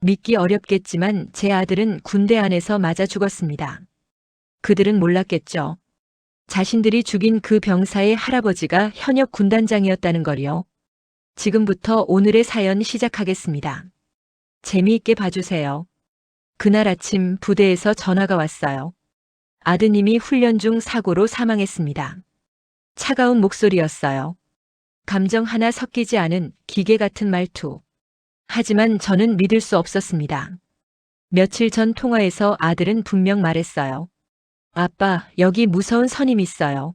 믿기 어렵겠지만 제 아들은 군대 안에서 맞아 죽었습니다. 그들은 몰랐겠죠. 자신들이 죽인 그 병사의 할아버지가 현역 군단장이었다는 걸요. 지금부터 오늘의 사연 시작하겠습니다. 재미있게 봐주세요. 그날 아침 부대에서 전화가 왔어요. 아드님이 훈련 중 사고로 사망했습니다. 차가운 목소리였어요. 감정 하나 섞이지 않은 기계 같은 말투. 하지만 저는 믿을 수 없었습니다. 며칠 전 통화에서 아들은 분명 말했어요. 아빠, 여기 무서운 선임 있어요.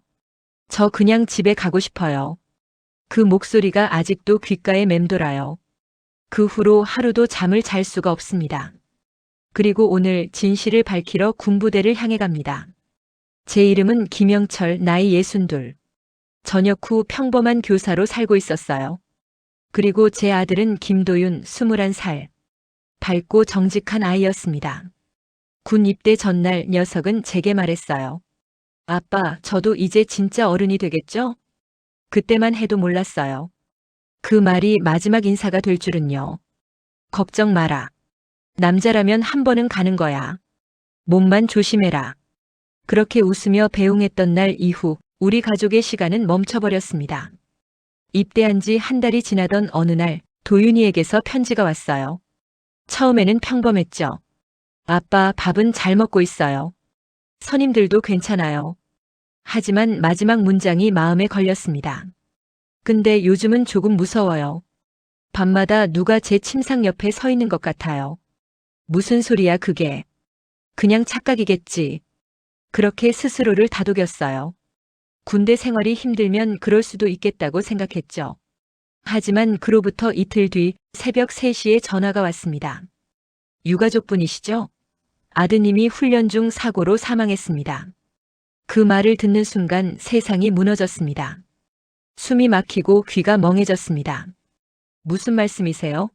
저 그냥 집에 가고 싶어요. 그 목소리가 아직도 귓가에 맴돌아요. 그 후로 하루도 잠을 잘 수가 없습니다. 그리고 오늘 진실을 밝히러 군부대를 향해 갑니다. 제 이름은 김영철, 나이 예순둘. 전역 후 평범한 교사로 살고 있었어요. 그리고 제 아들은 김도윤, 21살. 밝고 정직한 아이였습니다. 군 입대 전날 녀석은 제게 말했어요. 아빠, 저도 이제 진짜 어른이 되겠죠? 그때만 해도 몰랐어요. 그 말이 마지막 인사가 될 줄은요. 걱정 마라. 남자라면 한 번은 가는 거야. 몸만 조심해라. 그렇게 웃으며 배웅했던 날 이후 우리 가족의 시간은 멈춰버렸습니다. 입대한 지 한 달이 지나던 어느 날 도윤이에게서 편지가 왔어요. 처음에는 평범했죠. 아빠 밥은 잘 먹고 있어요. 선임들도 괜찮아요. 하지만 마지막 문장이 마음에 걸렸습니다. 근데 요즘은 조금 무서워요. 밤마다 누가 제 침상 옆에 서 있는 것 같아요. 무슨 소리야 그게. 그냥 착각이겠지. 그렇게 스스로를 다독였어요. 군대 생활이 힘들면 그럴 수도 있겠다고 생각했죠. 하지만 그로부터 이틀 뒤 새벽 3시에 전화가 왔습니다. 유가족분이시죠? 아드님이 훈련 중 사고로 사망했습니다. 그 말을 듣는 순간 세상이 무너졌습니다. 숨이 막히고 귀가 멍해졌습니다. 무슨 말씀이세요?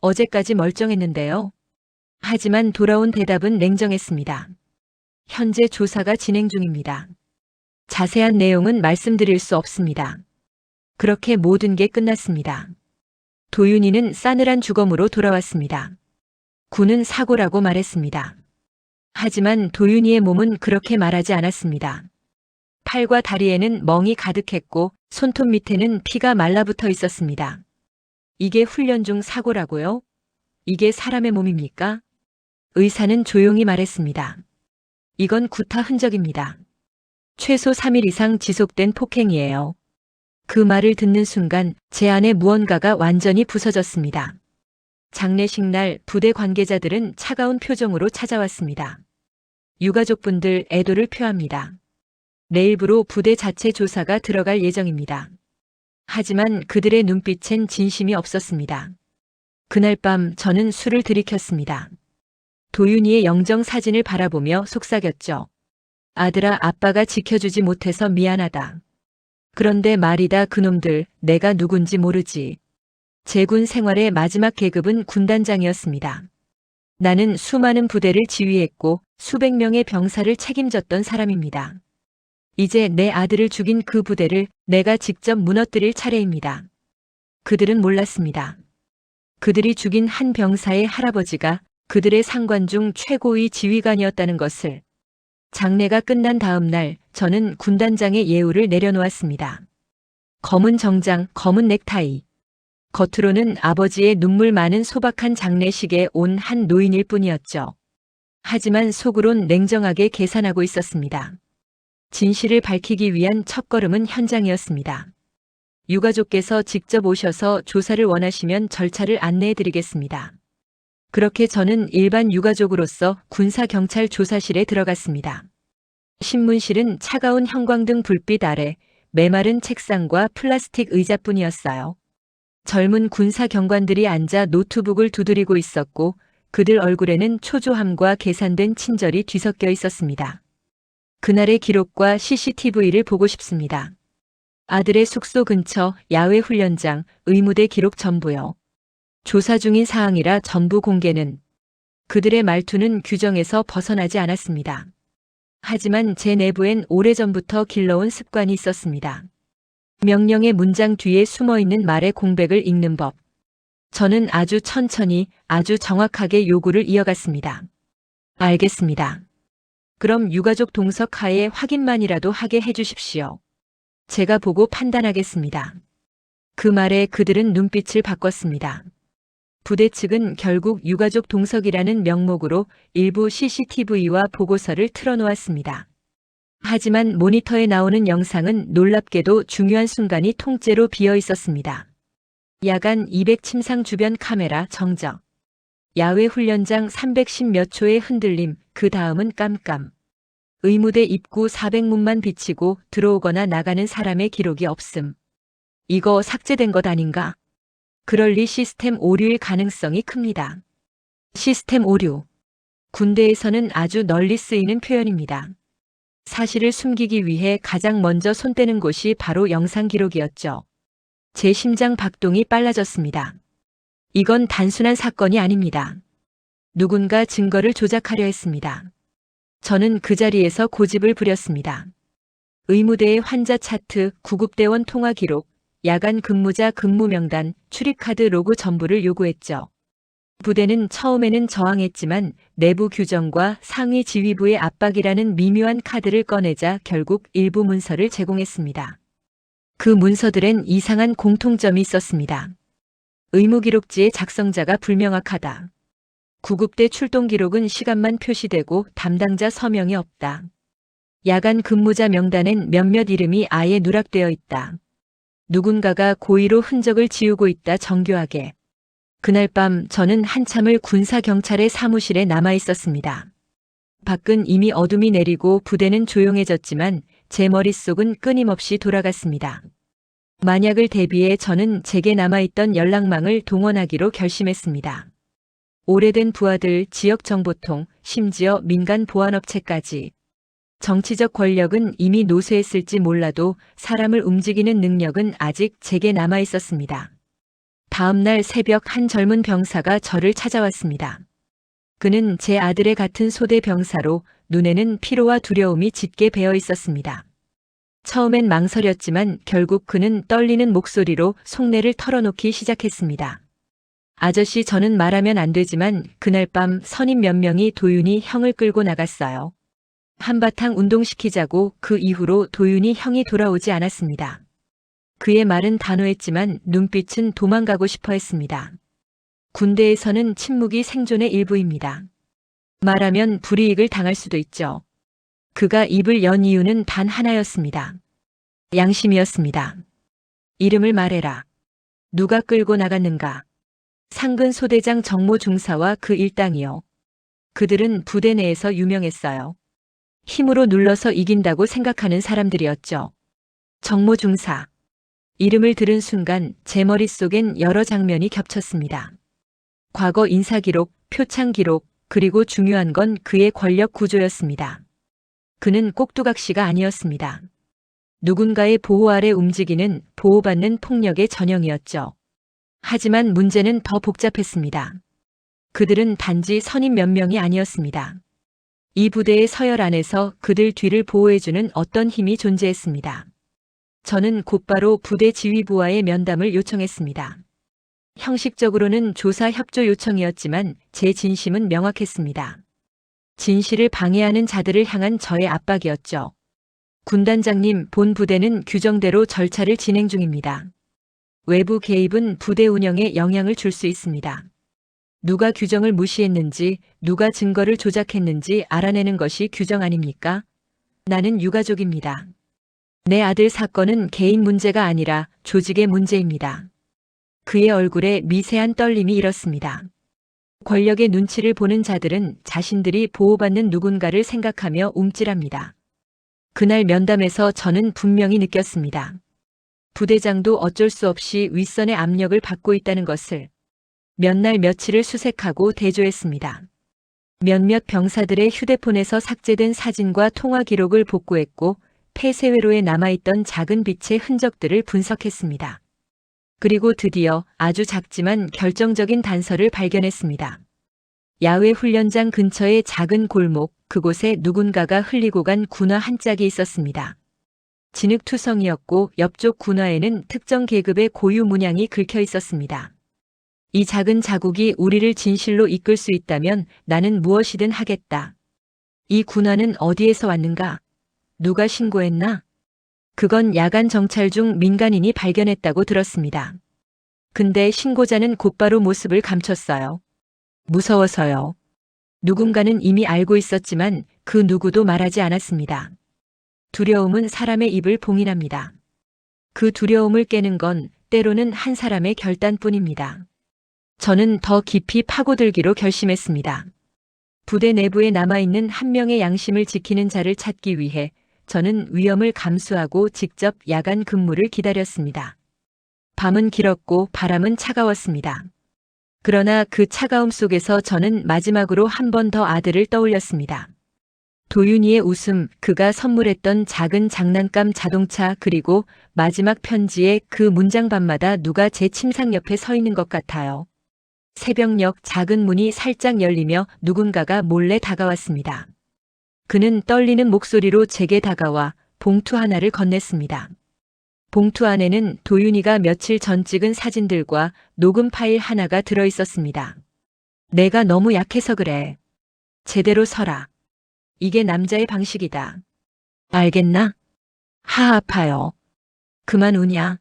어제까지 멀쩡했는데요. 하지만 돌아온 대답은 냉정했습니다. 현재 조사가 진행 중입니다. 자세한 내용은 말씀드릴 수 없습니다. 그렇게 모든 게 끝났습니다. 도윤이는 싸늘한 주검으로 돌아왔습니다. 군은 사고라고 말했습니다. 하지만 도윤이의 몸은 그렇게 말하지 않았습니다. 팔과 다리에는 멍이 가득했고 손톱 밑에는 피가 말라붙어 있었습니다. 이게 훈련 중 사고라고요? 이게 사람의 몸입니까? 의사는 조용히 말했습니다. 이건 구타 흔적입니다. 최소 3일 이상 지속된 폭행이에요. 그 말을 듣는 순간 제 안에 무언가가 완전히 부서졌습니다. 장례식 날 부대 관계자들은 차가운 표정으로 찾아왔습니다. 유가족분들 애도를 표합니다. 내일부로 부대 자체 조사가 들어갈 예정입니다. 하지만 그들의 눈빛엔 진심이 없었습니다. 그날 밤 저는 술을 들이켰습니다. 도윤이의 영정 사진을 바라보며 속삭였죠. 아들아, 아빠가 지켜주지 못해서 미안하다. 그런데 말이다, 그놈들, 내가 누군지 모르지. 제군 생활의 마지막 계급은 군단장이었습니다. 나는 수많은 부대를 지휘했고 수백 명의 병사를 책임졌던 사람입니다. 이제 내 아들을 죽인 그 부대를 내가 직접 무너뜨릴 차례입니다. 그들은 몰랐습니다. 그들이 죽인 한 병사의 할아버지가 그들의 상관 중 최고의 지휘관이었다는 것을 장례가 끝난 다음 날 저는 군단장의 예우를 내려놓았습니다. 검은 정장, 검은 넥타이. 겉으로는 아버지의 눈물 많은 소박한 장례식에 온 한 노인일 뿐이었죠. 하지만 속으론 냉정하게 계산하고 있었습니다. 진실을 밝히기 위한 첫걸음은 현장이었습니다. 유가족께서 직접 오셔서 조사를 원하시면 절차를 안내해 드리겠습니다. 그렇게 저는 일반 유가족으로서 군사경찰 조사실에 들어갔습니다. 신문실은 차가운 형광등 불빛 아래 메마른 책상과 플라스틱 의자뿐이었어요. 젊은 군사 경관들이 앉아 노트북을 두드리고 있었고 그들 얼굴에는 초조함과 계산된 친절이 뒤섞여 있었습니다. 그날의 기록과 CCTV를 보고 싶습니다. 아들의 숙소 근처 야외 훈련장 의무대 기록 전부요. 조사 중인 사항이라 전부 공개는 그들의 말투는 규정에서 벗어나지 않았습니다. 하지만 제 내부엔 오래전부터 길러온 습관이 있었습니다. 명령의 문장 뒤에 숨어 있는 말의 공백을 읽는 법. 저는 아주 천천히, 아주 정확하게 요구를 이어갔습니다. 알겠습니다. 그럼 유가족 동석 하에 확인만이라도 하게 해주십시오. 제가 보고 판단하겠습니다. 그 말에 그들은 눈빛을 바꿨습니다. 부대 측은 결국 유가족 동석이라는 명목으로 일부 CCTV와 보고서를 틀어놓았습니다. 하지만 모니터에 나오는 영상은 놀랍게도 중요한 순간이 통째로 비어 있었습니다. 야간 200 침상 주변 카메라 정적. 야외 훈련장 310 몇 초의 흔들림, 그 다음은 깜깜. 의무대 입구 400문만 비치고 들어오거나 나가는 사람의 기록이 없음. 이거 삭제된 것 아닌가? 그럴 리 시스템 오류일 가능성이 큽니다. 시스템 오류. 군대에서는 아주 널리 쓰이는 표현입니다. 사실을 숨기기 위해 가장 먼저 손대는 곳이 바로 영상 기록이었죠. 제 심장 박동이 빨라졌습니다. 이건 단순한 사건이 아닙니다. 누군가 증거를 조작하려 했습니다. 저는 그 자리에서 고집을 부렸습니다. 의무대의 환자 차트, 구급대원 통화 기록, 야간 근무자 근무 명단, 출입카드 로그 전부를 요구했죠. 부대는 처음에는 저항했지만 내부 규정과 상위 지휘부의 압박이라는 미묘한 카드를 꺼내자 결국 일부 문서를 제공했습니다. 그 문서들엔 이상한 공통점이 있었습니다. 의무기록지의 작성자가 불명확하다. 구급대 출동 기록은 시간만 표시되고 담당자 서명이 없다. 야간 근무자 명단엔 몇몇 이름이 아예 누락되어 있다. 누군가가 고의로 흔적을 지우고 있다 정교하게. 그날 밤 저는 한참을 군사경찰의 사무실에 남아 있었습니다. 밖은 이미 어둠이 내리고 부대는 조용해졌지만 제 머릿속은 끊임없이 돌아갔습니다. 만약을 대비해 저는 제게 남아있던 연락망을 동원하기로 결심했습니다. 오래된 부하들, 지역정보통, 심지어 민간 보안업체까지. 정치적 권력은 이미 노쇠했을지 몰라도 사람을 움직이는 능력은 아직 제게 남아 있었습니다. 다음 날 새벽 한 젊은 병사가 저를 찾아왔습니다. 그는 제 아들의 같은 소대 병사로 눈에는 피로와 두려움이 짙게 배어 있었습니다. 처음엔 망설였지만 결국 그는 떨리는 목소리로 속내를 털어놓기 시작했습니다. 아저씨 저는 말하면 안 되지만 그날 밤 선임 몇 명이 도윤이 형을 끌고 나갔어요. 한바탕 운동시키자고 그 이후로 도윤이 형이 돌아오지 않았습니다. 그의 말은 단호했지만 눈빛은 도망가고 싶어 했습니다. 군대에서는 침묵이 생존의 일부입니다. 말하면 불이익을 당할 수도 있죠. 그가 입을 연 이유는 단 하나였습니다. 양심이었습니다. 이름을 말해라. 누가 끌고 나갔는가? 상근 소대장 정모 중사와 그 일당이요. 그들은 부대 내에서 유명했어요. 힘으로 눌러서 이긴다고 생각하는 사람들이었죠. 정모 중사. 이름을 들은 순간 제 머릿속엔 여러 장면이 겹쳤습니다. 과거 인사기록, 표창기록, 그리고 중요한 건 그의 권력 구조였습니다. 그는 꼭두각시가 아니었습니다. 누군가의 보호 아래 움직이는 보호받는 폭력의 전형이었죠. 하지만 문제는 더 복잡했습니다. 그들은 단지 선임 몇 명이 아니었습니다. 이 부대의 서열 안에서 그들 뒤를 보호해주는 어떤 힘이 존재했습니다. 저는 곧바로 부대 지휘부와의 면담을 요청했습니다. 형식적으로는 조사 협조 요청이었지만 제 진심은 명확했습니다. 진실을 방해하는 자들을 향한 저의 압박이었죠. 군단장님, 본 부대는 규정대로 절차를 진행 중입니다. 외부 개입은 부대 운영에 영향을 줄 수 있습니다. 누가 규정을 무시했는지, 누가 증거를 조작했는지 알아내는 것이 규정 아닙니까? 나는 유가족입니다. 내 아들 사건은 개인 문제가 아니라 조직의 문제입니다. 그의 얼굴에 미세한 떨림이 일었습니다. 권력의 눈치를 보는 자들은 자신들이 보호받는 누군가를 생각하며 움찔합니다. 그날 면담에서 저는 분명히 느꼈습니다. 부대장도 어쩔 수 없이 윗선의 압력을 받고 있다는 것을 몇 날 며칠을 수색하고 대조했습니다. 몇몇 병사들의 휴대폰에서 삭제된 사진과 통화 기록을 복구했고 폐쇄회로에 남아있던 작은 빛의 흔적들을 분석했습니다. 그리고 드디어 아주 작지만 결정적인 단서를 발견했습니다. 야외 훈련장 근처의 작은 골목, 그곳에 누군가가 흘리고 간 군화 한 짝이 있었습니다. 진흙투성이었고 옆쪽 군화에는 특정 계급의 고유 문양이 긁혀 있었습니다. 이 작은 자국이 우리를 진실로 이끌 수 있다면 나는 무엇이든 하겠다. 이 군화는 어디에서 왔는가? 누가 신고했나? 그건 야간 정찰 중 민간인이 발견했다고 들었습니다. 근데 신고자는 곧바로 모습을 감췄어요. 무서워서요. 누군가는 이미 알고 있었지만 그 누구도 말하지 않았습니다. 두려움은 사람의 입을 봉인합니다. 그 두려움을 깨는 건 때로는 한 사람의 결단뿐입니다. 저는 더 깊이 파고들기로 결심했습니다. 부대 내부에 남아있는 한 명의 양심을 지키는 자를 찾기 위해 저는 위험을 감수하고 직접 야간 근무를 기다렸습니다. 밤은 길었고 바람은 차가웠습니다. 그러나 그 차가움 속에서 저는 마지막으로 한 번 더 아들을 떠올렸습니다. 도윤이의 웃음, 그가 선물했던 작은 장난감 자동차 그리고 마지막 편지의 그 문장반마다 누가 제 침상 옆에 서 있는 것 같아요. 새벽녘 작은 문이 살짝 열리며 누군가가 몰래 다가왔습니다. 그는 떨리는 목소리로 제게 다가와 봉투 하나를 건넸습니다. 봉투 안에는 도윤이가 며칠 전 찍은 사진들과 녹음 파일 하나가 들어 있었습니다. 내가 너무 약해서 그래. 제대로 서라. 이게 남자의 방식이다. 알겠나? 하 아파요. 그만 우냐.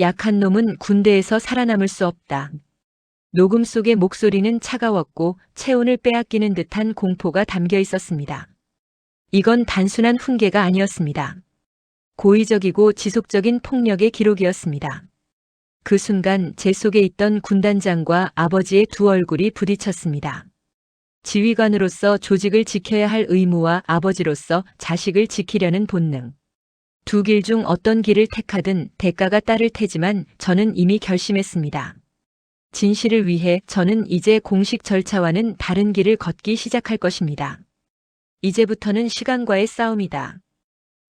약한 놈은 군대에서 살아남을 수 없다. 녹음 속의 목소리는 차가웠고 체온을 빼앗기는 듯한 공포가 담겨 있었습니다. 이건 단순한 훈계가 아니었습니다. 고의적이고 지속적인 폭력의 기록이었습니다. 그 순간 제 속에 있던 군단장과 아버지의 두 얼굴이 부딪혔습니다. 지휘관으로서 조직을 지켜야 할 의무와 아버지로서 자식을 지키려는 본능. 두 길 중 어떤 길을 택하든 대가가 따를 테지만 저는 이미 결심했습니다. 진실을 위해 저는 이제 공식 절차와는 다른 길을 걷기 시작할 것입니다. 이제부터는 시간과의 싸움이다.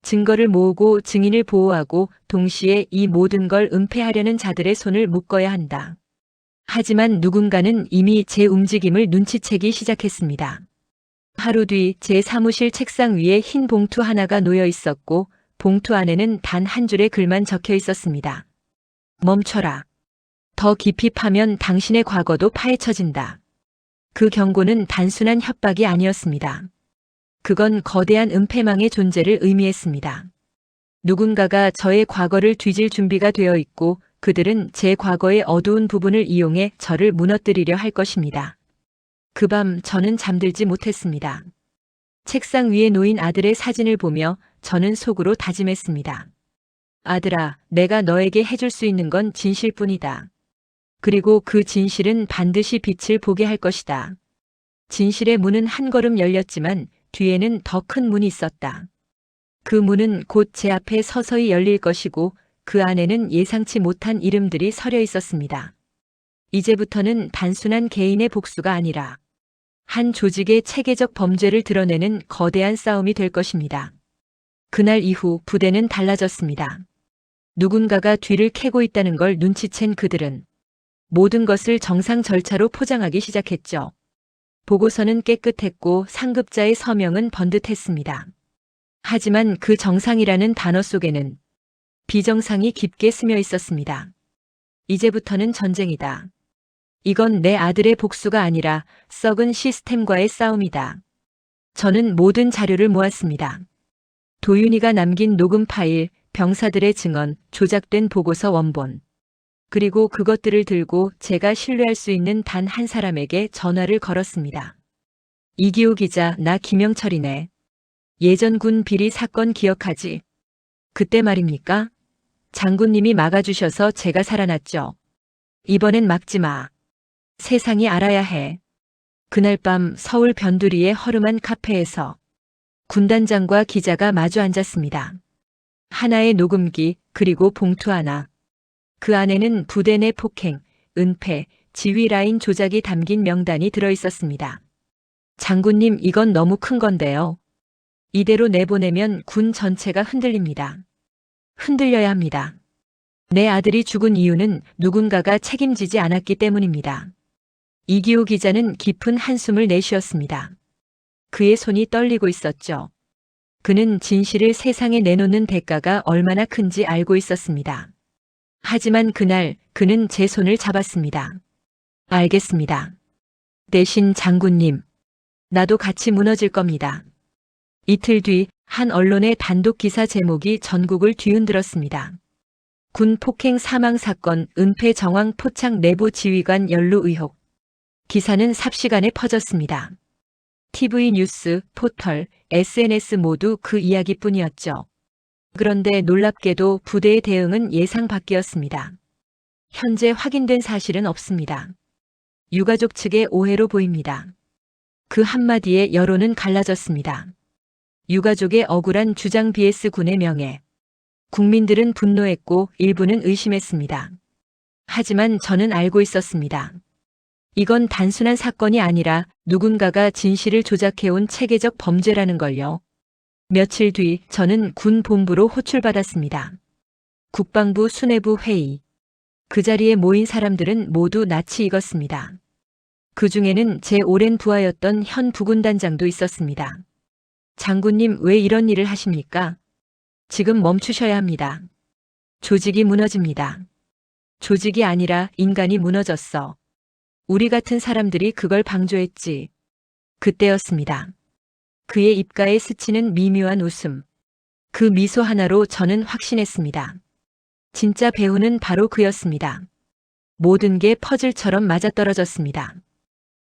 증거를 모으고 증인을 보호하고 동시에 이 모든 걸 은폐하려는 자들의 손을 묶어야 한다. 하지만 누군가는 이미 제 움직임을 눈치채기 시작했습니다. 하루 뒤 제 사무실 책상 위에 흰 봉투 하나가 놓여 있었고 봉투 안에는 단 한 줄의 글만 적혀 있었습니다. 멈춰라. 더 깊이 파면 당신의 과거도 파헤쳐진다. 그 경고는 단순한 협박이 아니었습니다. 그건 거대한 은폐망의 존재를 의미했습니다. 누군가가 저의 과거를 뒤질 준비가 되어 있고 그들은 제 과거의 어두운 부분을 이용해 저를 무너뜨리려 할 것입니다. 그 밤 저는 잠들지 못했습니다. 책상 위에 놓인 아들의 사진을 보며 저는 속으로 다짐했습니다. 아들아, 내가 너에게 해줄 수 있는 건 진실뿐이다. 그리고 그 진실은 반드시 빛을 보게 할 것이다. 진실의 문은 한 걸음 열렸지만 뒤에는 더 큰 문이 있었다. 그 문은 곧 제 앞에 서서히 열릴 것이고 그 안에는 예상치 못한 이름들이 서려 있었습니다. 이제부터는 단순한 개인의 복수가 아니라 한 조직의 체계적 범죄를 드러내는 거대한 싸움이 될 것입니다. 그날 이후 부대는 달라졌습니다. 누군가가 뒤를 캐고 있다는 걸 눈치챈 그들은 모든 것을 정상 절차로 포장하기 시작했죠. 보고서는 깨끗했고 상급자의 서명은 번듯했습니다. 하지만 그 정상이라는 단어 속에는 비정상이 깊게 스며 있었습니다. 이제부터는 전쟁이다. 이건 내 아들의 복수가 아니라 썩은 시스템과의 싸움이다. 저는 모든 자료를 모았습니다. 도윤이가 남긴 녹음 파일, 병사들의 증언, 조작된 보고서 원본. 그리고 그것들을 들고 제가 신뢰할 수 있는 단 한 사람에게 전화를 걸었습니다. 이기호 기자, 나 김영철이네. 예전 군 비리 사건 기억하지? 그때 말입니까? 장군님이 막아주셔서 제가 살아났죠. 이번엔 막지 마. 세상이 알아야 해. 그날 밤 서울 변두리의 허름한 카페에서 군단장과 기자가 마주 앉았습니다. 하나의 녹음기, 그리고 봉투 하나. 그 안에는 부대 내 폭행, 은폐, 지휘 라인 조작이 담긴 명단이 들어 있었습니다. 장군님, 이건 너무 큰 건데요. 이대로 내보내면 군 전체가 흔들립니다. 흔들려야 합니다. 내 아들이 죽은 이유는 누군가가 책임지지 않았기 때문입니다. 이기호 기자는 깊은 한숨을 내쉬었습니다. 그의 손이 떨리고 있었죠. 그는 진실을 세상에 내놓는 대가가 얼마나 큰지 알고 있었습니다. 하지만 그날 그는 제 손을 잡았습니다. 알겠습니다. 대신 장군님, 나도 같이 무너질 겁니다. 이틀 뒤 한 언론의 단독 기사 제목이 전국을 뒤흔들었습니다. 군 폭행 사망 사건 은폐 정황 포착 내부 지휘관 연루 의혹. 기사는 삽시간에 퍼졌습니다. TV 뉴스, 포털, SNS 모두 그 이야기뿐이었죠. 그런데 놀랍게도 부대의 대응은 예상 밖이었습니다. 현재 확인된 사실은 없습니다. 유가족 측의 오해로 보입니다. 그 한마디에 여론은 갈라졌습니다. 유가족의 억울한 주장 BS 군의 명예. 국민들은 분노했고 일부는 의심했습니다. 하지만 저는 알고 있었습니다. 이건 단순한 사건이 아니라 누군가가 진실을 조작해온 체계적 범죄라는 걸요. 며칠 뒤 저는 군 본부로 호출받았습니다. 국방부 수뇌부 회의. 그 자리에 모인 사람들은 모두 낯이 익었습니다. 그 중에는 제 오랜 부하였던 현 부군단장도 있었습니다. 장군님 왜 이런 일을 하십니까? 지금 멈추셔야 합니다. 조직이 무너집니다. 조직이 아니라 인간이 무너졌어. 우리 같은 사람들이 그걸 방조했지. 그때였습니다. 그의 입가에 스치는 미묘한 웃음. 그 미소 하나로 저는 확신했습니다. 진짜 배우는 바로 그였습니다. 모든 게 퍼즐처럼 맞아떨어졌습니다.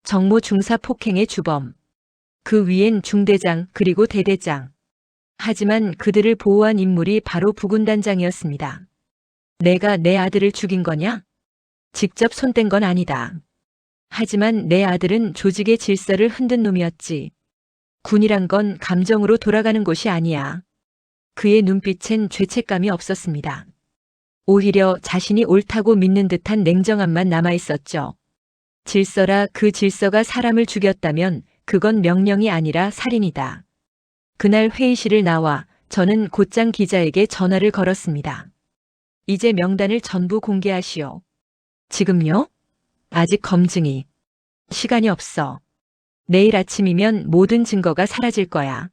정모 중사 폭행의 주범. 그 위엔 중대장 그리고 대대장. 하지만 그들을 보호한 인물이 바로 부군단장이었습니다. 내가 내 아들을 죽인 거냐? 직접 손댄 건 아니다. 하지만 내 아들은 조직의 질서를 흔든 놈이었지. 군이란 건 감정으로 돌아가는 곳이 아니야. 그의 눈빛엔 죄책감이 없었습니다. 오히려 자신이 옳다고 믿는 듯한 냉정함만 남아 있었죠. 질서라 그 질서가 사람을 죽였다면 그건 명령이 아니라 살인이다. 그날 회의실을 나와 저는 곧장 기자에게 전화를 걸었습니다. 이제 명단을 전부 공개하시오. 지금요? 아직 검증이. 시간이 없어. 내일 아침이면 모든 증거가 사라질 거야.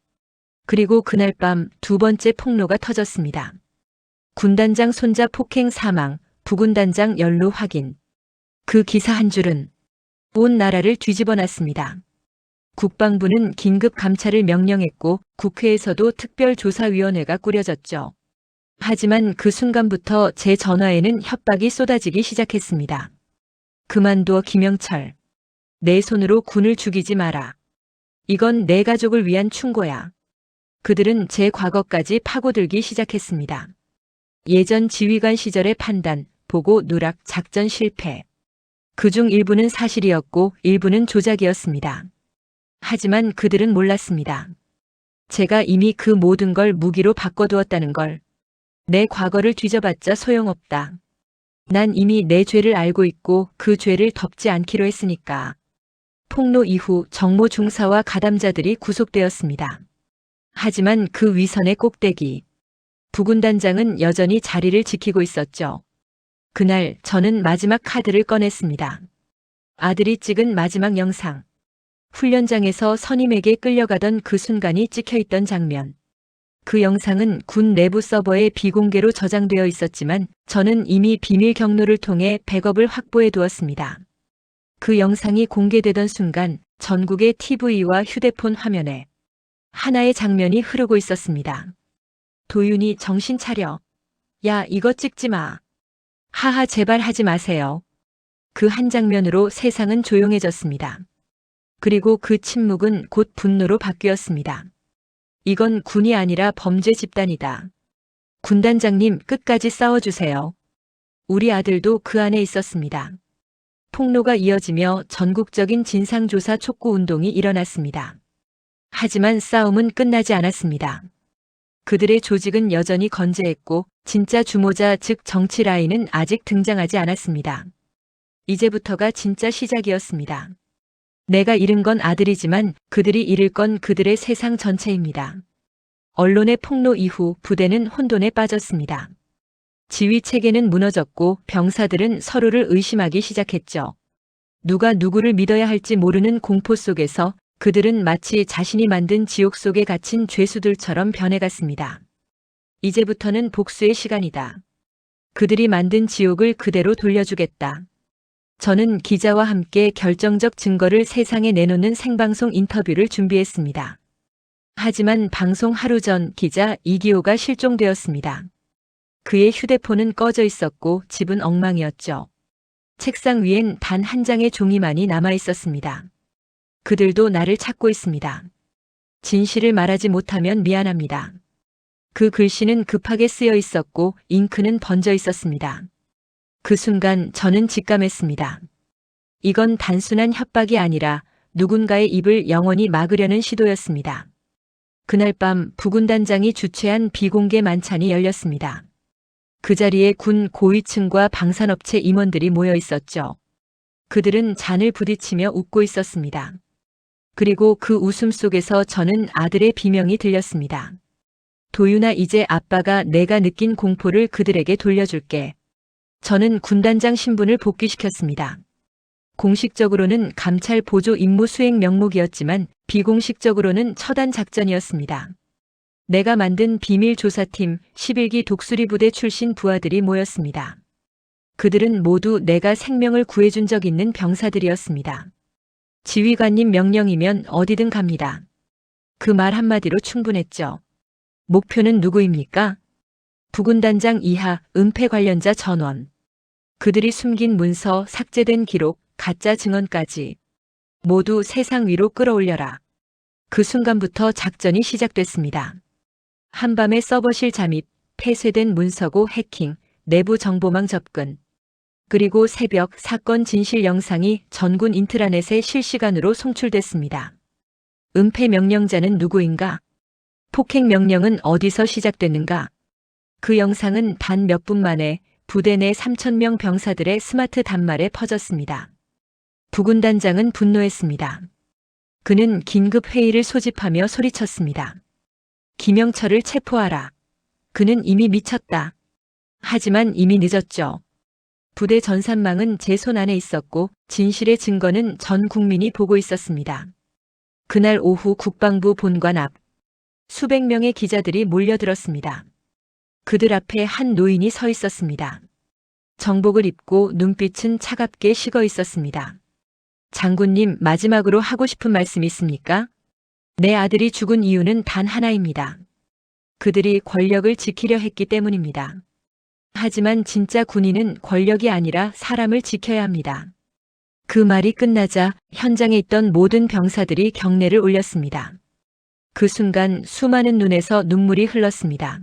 그리고 그날 밤 두 번째 폭로가 터졌습니다. 군단장 손자 폭행 사망, 부군단장 연루 확인. 그 기사 한 줄은 온 나라를 뒤집어 놨습니다. 국방부는 긴급 감찰을 명령했고 국회에서도 특별조사위원회가 꾸려졌죠. 하지만 그 순간부터 제 전화에는 협박이 쏟아지기 시작했습니다. 그만둬 김영철. 내 손으로 군을 죽이지 마라. 이건 내 가족을 위한 충고야. 그들은 제 과거까지 파고들기 시작했습니다. 예전 지휘관 시절의 판단, 보고 누락, 작전 실패. 그중 일부는 사실이었고 일부는 조작이었습니다. 하지만 그들은 몰랐습니다. 제가 이미 그 모든 걸 무기로 바꿔두었다는 걸. 내 과거를 뒤져봤자 소용없다. 난 이미 내 죄를 알고 있고 그 죄를 덮지 않기로 했으니까. 폭로 이후 정모 중사와 가담자들이 구속되었습니다. 하지만 그 위선의 꼭대기. 부군단장은 여전히 자리를 지키고 있었죠. 그날 저는 마지막 카드를 꺼냈습니다. 아들이 찍은 마지막 영상. 훈련장에서 선임에게 끌려가던 그 순간이 찍혀 있던 장면. 그 영상은 군 내부 서버에 비공개로 저장되어 있었지만 저는 이미 비밀 경로를 통해 백업을 확보해 두었습니다. 그 영상이 공개되던 순간 전국의 TV와 휴대폰 화면에 하나의 장면이 흐르고 있었습니다. 도윤이 정신 차려. 야, 이거 찍지 마. 하하, 제발 하지 마세요. 그 한 장면으로 세상은 조용해졌습니다. 그리고 그 침묵은 곧 분노로 바뀌었습니다. 이건 군이 아니라 범죄 집단이다. 군단장님 끝까지 싸워주세요. 우리 아들도 그 안에 있었습니다. 폭로가 이어지며 전국적인 진상조사 촉구 운동이 일어났습니다. 하지만 싸움은 끝나지 않았습니다. 그들의 조직은 여전히 건재했고 진짜 주모자 즉 정치 라인은 아직 등장하지 않았습니다. 이제부터가 진짜 시작이었습니다. 내가 잃은 건 아들이지만 그들이 잃을 건 그들의 세상 전체입니다. 언론의 폭로 이후 부대는 혼돈에 빠졌습니다. 지휘 체계는 무너졌고 병사들은 서로를 의심하기 시작했죠. 누가 누구를 믿어야 할지 모르는 공포 속에서 그들은 마치 자신이 만든 지옥 속에 갇힌 죄수들처럼 변해갔습니다. 이제부터는 복수의 시간이다. 그들이 만든 지옥을 그대로 돌려주겠다. 저는 기자와 함께 결정적 증거를 세상에 내놓는 생방송 인터뷰를 준비했습니다. 하지만 방송 하루 전 기자 이기호가 실종되었습니다. 그의 휴대폰은 꺼져 있었고 집은 엉망이었죠. 책상 위엔 단 한 장의 종이만이 남아 있었습니다. 그들도 나를 찾고 있습니다. 진실을 말하지 못하면 미안합니다. 그 글씨는 급하게 쓰여 있었고 잉크는 번져 있었습니다. 그 순간 저는 직감했습니다. 이건 단순한 협박이 아니라 누군가의 입을 영원히 막으려는 시도였습니다. 그날 밤 부군단장이 주최한 비공개 만찬이 열렸습니다. 그 자리에 군 고위층과 방산업체 임원들이 모여 있었죠. 그들은 잔을 부딪히며 웃고 있었습니다. 그리고 그 웃음 속에서 저는 아들의 비명이 들렸습니다. 도윤아 이제 아빠가 내가 느낀 공포를 그들에게 돌려줄게. 저는 군단장 신분을 복귀시켰습니다. 공식적으로는 감찰 보조 임무 수행 명목이었지만 비공식적으로는 처단 작전이었습니다. 내가 만든 비밀 조사팀 11기 독수리 부대 출신 부하들이 모였습니다. 그들은 모두 내가 생명을 구해준 적 있는 병사들이었습니다. 지휘관님 명령이면 어디든 갑니다. 그 말 한마디로 충분했죠. 목표는 누구입니까? 부군단장 이하 은폐 관련자 전원. 그들이 숨긴 문서, 삭제된 기록, 가짜 증언까지 모두 세상 위로 끌어올려라. 그 순간부터 작전이 시작됐습니다. 한밤에 서버실 잠입, 폐쇄된 문서고 해킹, 내부 정보망 접근, 그리고 새벽 사건 진실 영상이 전군 인트라넷에 실시간으로 송출됐습니다. 은폐 명령자는 누구인가? 폭행 명령은 어디서 시작됐는가? 그 영상은 단 몇 분 만에 부대 내 3천명 병사들의 스마트 단말에 퍼졌습니다. 부군 단장은 분노했습니다. 그는 긴급 회의를 소집하며 소리쳤습니다. 김영철을 체포하라. 그는 이미 미쳤다. 하지만 이미 늦었죠. 부대 전산망은 제 손 안에 있었고 진실의 증거는 전 국민이 보고 있었습니다. 그날 오후 국방부 본관 앞 수백 명의 기자들이 몰려들었습니다. 그들 앞에 한 노인이 서 있었습니다. 정복을 입고 눈빛은 차갑게 식어 있었습니다. 장군님 마지막으로 하고 싶은 말씀 있습니까? 내 아들이 죽은 이유는 단 하나입니다. 그들이 권력을 지키려 했기 때문입니다. 하지만 진짜 군인은 권력이 아니라 사람을 지켜야 합니다. 그 말이 끝나자 현장에 있던 모든 병사들이 경례를 올렸습니다. 그 순간 수많은 눈에서 눈물이 흘렀습니다.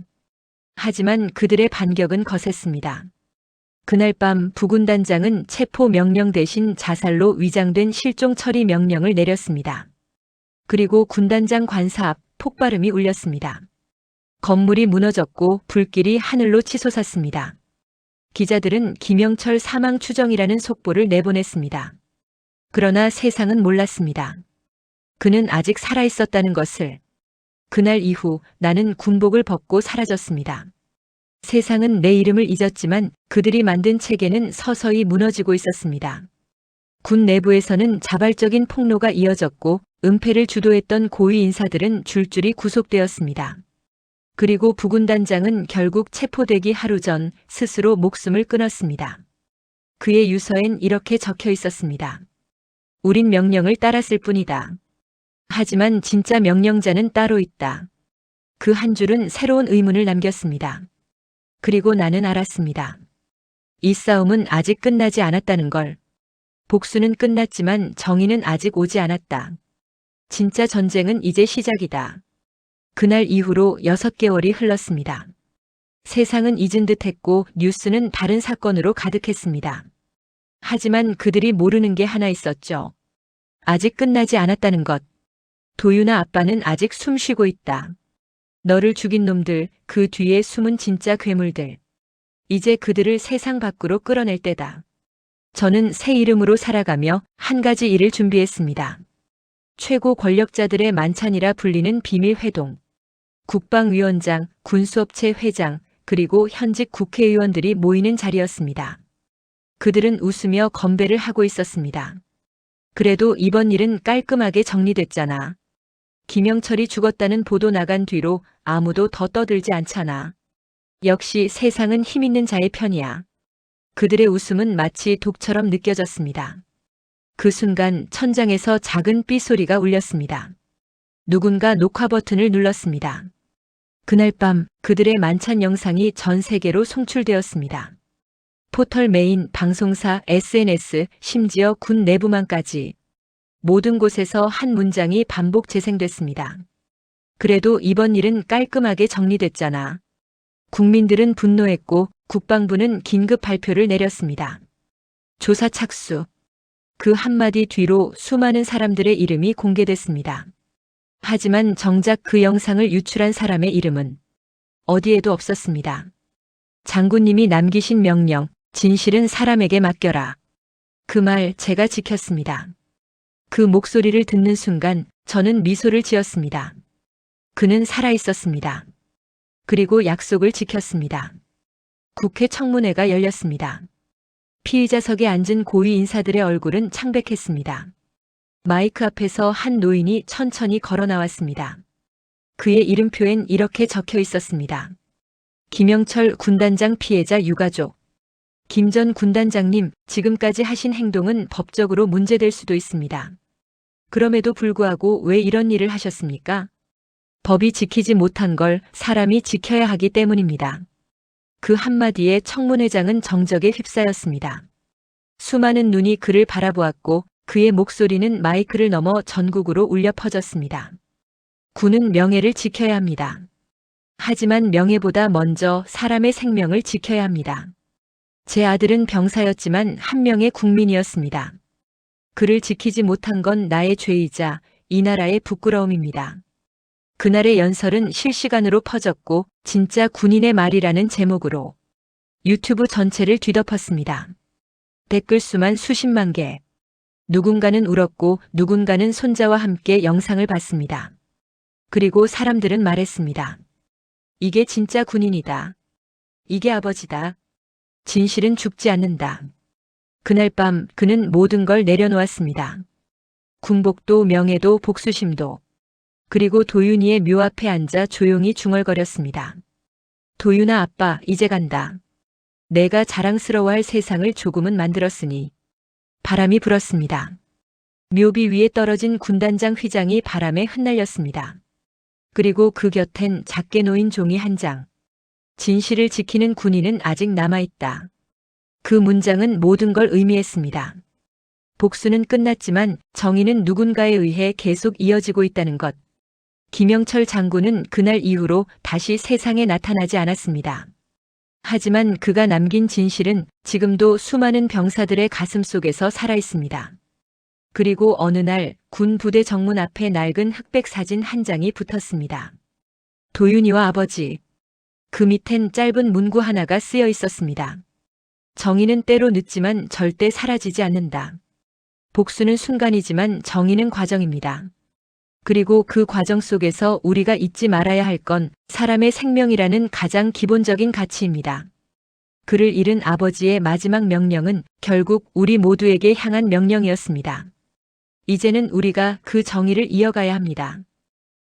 하지만 그들의 반격은 거셌습니다. 그날 밤 부군 단장은 체포 명령 대신 자살로 위장된 실종 처리 명령을 내렸습니다. 그리고 군단장 관사 앞 폭발음이 울렸습니다. 건물이 무너졌고 불길이 하늘로 치솟았습니다. 기자들은 김영철 사망 추정이라는 속보를 내보냈습니다. 그러나 세상은 몰랐습니다. 그는 아직 살아 있었다는 것을. 그날 이후 나는 군복을 벗고 사라졌습니다. 세상은 내 이름을 잊었지만 그들이 만든 체계는 서서히 무너지고 있었습니다. 군 내부에서는 자발적인 폭로가 이어졌고 은폐를 주도했던 고위 인사들은 줄줄이 구속되었습니다. 그리고 부군 단장은 결국 체포되기 하루 전 스스로 목숨을 끊었습니다. 그의 유서엔 이렇게 적혀 있었습니다. 우린 명령을 따랐을 뿐이다. 하지만 진짜 명령자는 따로 있다. 그 한 줄은 새로운 의문을 남겼습니다. 그리고 나는 알았습니다. 이 싸움은 아직 끝나지 않았다는 걸. 복수는 끝났지만 정의는 아직 오지 않았다. 진짜 전쟁은 이제 시작이다. 그날 이후로 6개월이 흘렀습니다. 세상은 잊은 듯 했고 뉴스는 다른 사건으로 가득했습니다. 하지만 그들이 모르는 게 하나 있었죠. 아직 끝나지 않았다는 것. 도윤아 아빠는 아직 숨 쉬고 있다. 너를 죽인 놈들, 그 뒤에 숨은 진짜 괴물들. 이제 그들을 세상 밖으로 끌어낼 때다. 저는 새 이름으로 살아가며 한 가지 일을 준비했습니다. 최고 권력자들의 만찬이라 불리는 비밀 회동. 국방위원장, 군수업체 회장, 그리고 현직 국회의원들이 모이는 자리였습니다. 그들은 웃으며 건배를 하고 있었습니다. 그래도 이번 일은 깔끔하게 정리됐잖아. 김영철이 죽었다는 보도 나간 뒤로 아무도 더 떠들지 않잖아. 역시 세상은 힘 있는 자의 편이야. 그들의 웃음은 마치 독처럼 느껴졌습니다. 그 순간 천장에서 작은 삐 소리가 울렸습니다. 누군가 녹화 버튼을 눌렀습니다. 그날 밤 그들의 만찬 영상이 전 세계로 송출되었습니다. 포털 메인, 방송사, SNS, 심지어 군 내부망까지 모든 곳에서 한 문장이 반복 재생됐습니다. 그래도 이번 일은 깔끔하게 정리됐잖아. 국민들은 분노했고 국방부는 긴급 발표를 내렸습니다. 조사 착수. 그 한마디 뒤로 수많은 사람들의 이름이 공개됐습니다. 하지만 정작 그 영상을 유출한 사람의 이름은 어디에도 없었습니다. 장군님이 남기신 명령, 진실은 사람에게 맡겨라. 그 말 제가 지켰습니다. 그 목소리를 듣는 순간 저는 미소를 지었습니다. 그는 살아 있었습니다. 그리고 약속을 지켰습니다. 국회 청문회가 열렸습니다. 피의자석에 앉은 고위 인사들의 얼굴은 창백했습니다. 마이크 앞에서 한 노인이 천천히 걸어 나왔습니다. 그의 이름표엔 이렇게 적혀 있었습니다. 김영철 군단장 피해자 유가족. 김 전 군단장님, 지금까지 하신 행동은 법적으로 문제될 수도 있습니다. 그럼에도 불구하고 왜 이런 일을 하셨습니까? 법이 지키지 못한 걸 사람이 지켜야 하기 때문입니다. 그 한마디에 청문회장은 정적에 휩싸였습니다. 수많은 눈이 그를 바라보았고 그의 목소리는 마이크를 넘어 전국으로 울려 퍼졌습니다. 군은 명예를 지켜야 합니다. 하지만 명예보다 먼저 사람의 생명을 지켜야 합니다. 제 아들은 병사였지만 한 명의 국민이었습니다. 그를 지키지 못한 건 나의 죄이자 이 나라의 부끄러움입니다. 그날의 연설은 실시간으로 퍼졌고 진짜 군인의 말이라는 제목으로 유튜브 전체를 뒤덮었습니다. 댓글 수만 수십만 개. 누군가는 울었고 누군가는 손자와 함께 영상을 봤습니다. 그리고 사람들은 말했습니다. 이게 진짜 군인이다. 이게 아버지다. 진실은 죽지 않는다. 그날 밤 그는 모든 걸 내려놓았습니다. 군복도 명예도 복수심도. 그리고 도윤이의 묘 앞에 앉아 조용히 중얼거렸습니다. 도윤아 아빠 이제 간다. 내가 자랑스러워할 세상을 조금은 만들었으니. 바람이 불었습니다. 묘비 위에 떨어진 군단장 휘장이 바람에 흩날렸습니다. 그리고 그 곁엔 작게 놓인 종이 한 장. 진실을 지키는 군인은 아직 남아있다. 그 문장은 모든 걸 의미했습니다. 복수는 끝났지만 정의는 누군가에 의해 계속 이어지고 있다는 것. 김영철 장군은 그날 이후로 다시 세상에 나타나지 않았습니다. 하지만 그가 남긴 진실은 지금도 수많은 병사들의 가슴 속에서 살아 있습니다. 그리고 어느 날 군 부대 정문 앞에 낡은 흑백 사진 한 장이 붙었습니다. 도윤이와 아버지. 그 밑엔 짧은 문구 하나가 쓰여 있었습니다. 정의는 때로 늦지만 절대 사라지지 않는다. 복수는 순간이지만 정의는 과정입니다. 그리고 그 과정 속에서 우리가 잊지 말아야 할 건 사람의 생명이라는 가장 기본적인 가치입니다. 그를 잃은 아버지의 마지막 명령은 결국 우리 모두에게 향한 명령이었습니다. 이제는 우리가 그 정의를 이어가야 합니다.